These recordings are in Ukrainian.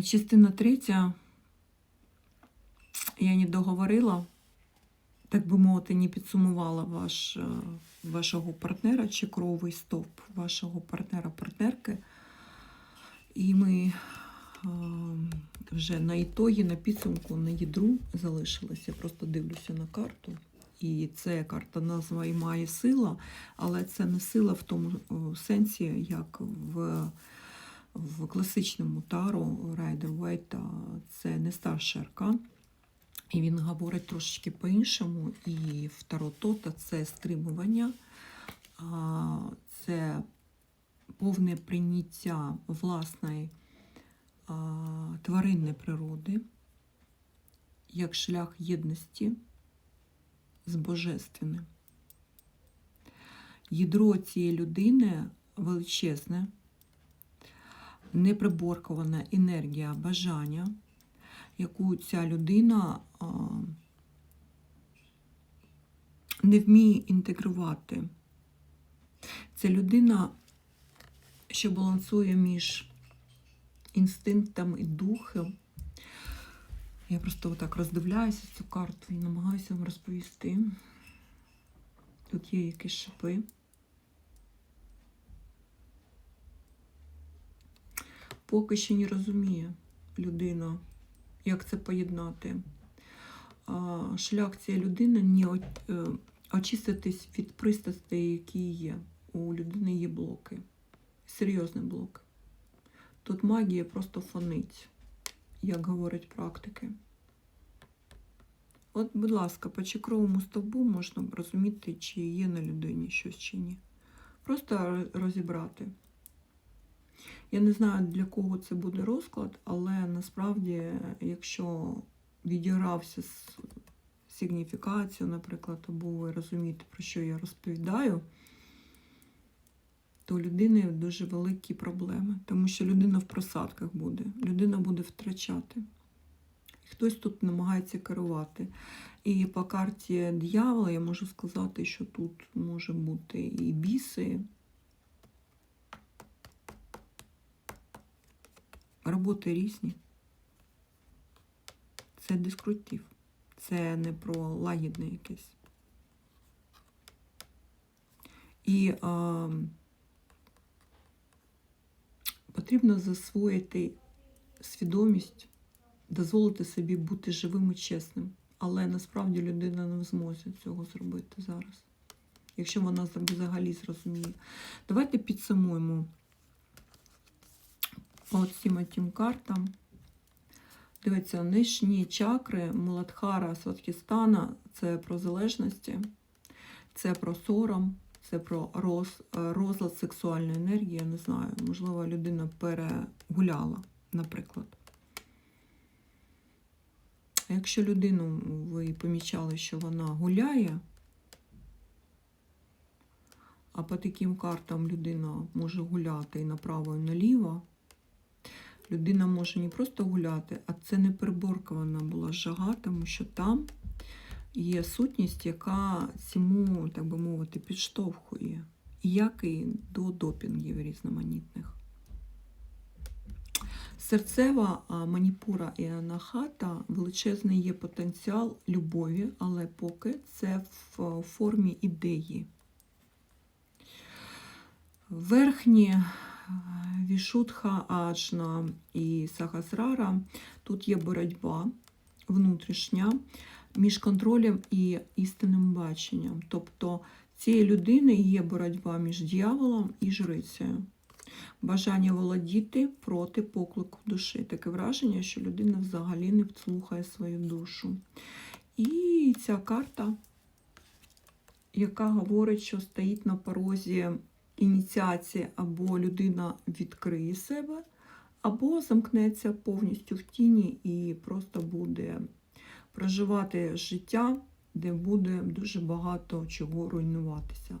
Частина третя. Я не договорила, так би мовити, не підсумувала ваш, е, вашого партнера чи кровий стовп вашого партнера-партнерки. І ми е, вже на ітогі, на підсумку, на ядру залишилися. Я просто дивлюся на карту. І це карта назва і має сила, але це не сила в тому сенсі, як в, в класичному тару Райдер Вайта. Це не старший аркан. І він говорить трошечки по-іншому. І в Таро Тота це стримування, це повне прийняття власної тваринної природи як шлях єдності з божественним. Ядро цієї людини величезне, неприборкована енергія бажання, яку ця людина не вміє інтегрувати. Це людина, що балансує між інстинктом і духом. Я просто отак роздивляюся цю карту і намагаюся вам розповісти. Тут є якісь шипи. Поки що не розуміє людина, як це поєднати. Шлях цієї людини не е, очиститись від пристрастей, які є. У людини є блоки. Серйозні блоки. Тут магія просто фонить, як говорять практики. От, будь ласка, по чекровому стовбу можна розуміти, чи є на людині щось чи ні. Просто розібрати. Я не знаю, для кого це буде розклад, але насправді, якщо відігрався з сигніфікацією, наприклад, або ви розумієте, про що я розповідаю, то у людини дуже великі проблеми, тому що людина в просадках буде, людина буде втрачати. Хтось тут намагається керувати. І по карті дьявола я можу сказати, що тут може бути і біси. Роботи різні. Це дискрутив. Це не про лагідне якесь. І а, потрібно засвоїти свідомість, дозволити собі бути живим і чесним. Але насправді людина не в змозі цього зробити зараз. Якщо вона взагалі зрозуміє. Давайте підсумуємо по цим тим картам. Дивіться, нижні чакри Муладхара Сватхістана це про залежності, це про сором, це про роз, розлад сексуальної енергії. Я не знаю, можливо, людина перегуляла, наприклад. Якщо людину ви помічали, що вона гуляє, а по таким картам людина може гуляти і направо, і наліво, людина може не просто гуляти, а це не приборкована була жага, тому що там є сутність, яка цьому, так би мовити, підштовхує, як і до допінгів різноманітних. Серцева маніпура і анахата величезний є потенціал любові, але поки це в формі ідеї. Верхні Вішутха, Аджна і Сахасрара тут є боротьба внутрішня між контролем і істинним баченням. Тобто цієї людини є боротьба між дьяволом і жрицею. Бажання володіти проти поклику душі. Таке враження, що людина взагалі не слухає свою душу. І ця карта, яка говорить, що стоїть на порозі ініціації, або людина відкриє себе, або замкнеться повністю в тіні і просто буде проживати життя, де буде дуже багато чого руйнуватися.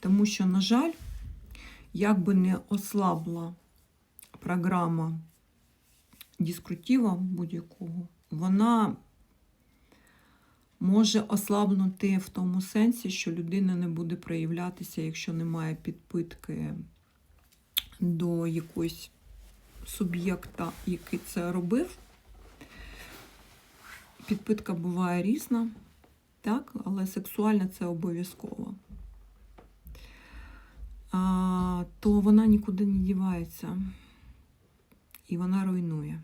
Тому що, на жаль, як би не ослабла програма дискрутива будь-якого, вона може ослабнути в тому сенсі, що людина не буде проявлятися, якщо немає підпитки до якоїсь суб'єкта, який це робив. Підпитка буває різна, так? але сексуальна це обов'язково. То вона нікуди не дівається. І вона руйнує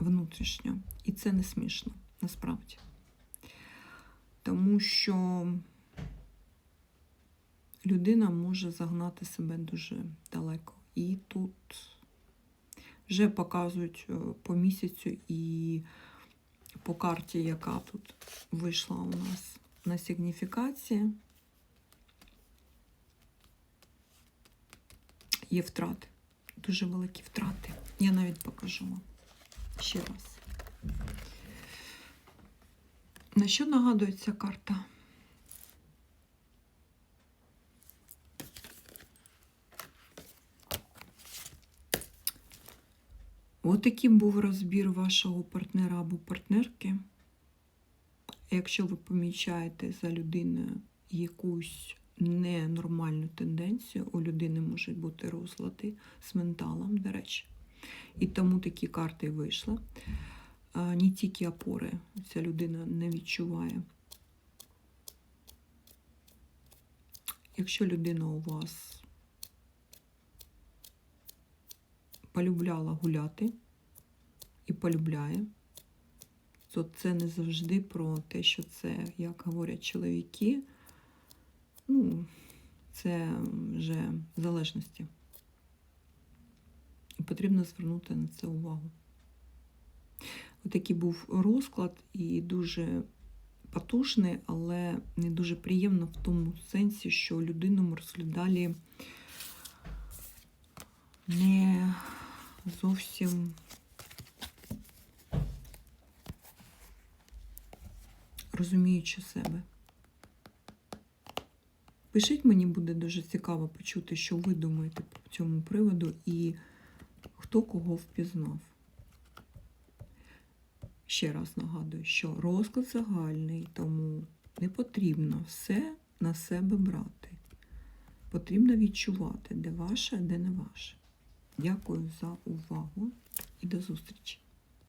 внутрішньо. І це не смішно, насправді. Тому що людина може загнати себе дуже далеко. І тут вже показують е, по місяцю і по карті, яка тут вийшла у нас на сигніфікації. Є втрати, дуже великі втрати. Я навіть покажу вам ще раз. Що нагадує ця карта? Ось таким був розбір вашого партнера або партнерки. Якщо ви помічаєте за людиною якусь ненормальну тенденцію, у людини можуть бути розлади з менталом, до речі. І тому такі карти вийшли. Не тільки опори ця людина не відчуває. Якщо людина у вас полюбляла гуляти і полюбляє, то це не завжди про те, що це, як говорять чоловіки, ну, це вже залежності. І потрібно звернути на це увагу. Отакий був розклад і дуже потужний, але не дуже приємно в тому сенсі, що людину розглядали не зовсім розуміючи себе. Пишіть, мені буде дуже цікаво почути, що ви думаєте по цьому приводу і хто кого впізнав. Ще раз нагадую, що розклад загальний, тому не потрібно все на себе брати. Потрібно відчувати, де ваше, де не ваше. Дякую за увагу і до зустрічі!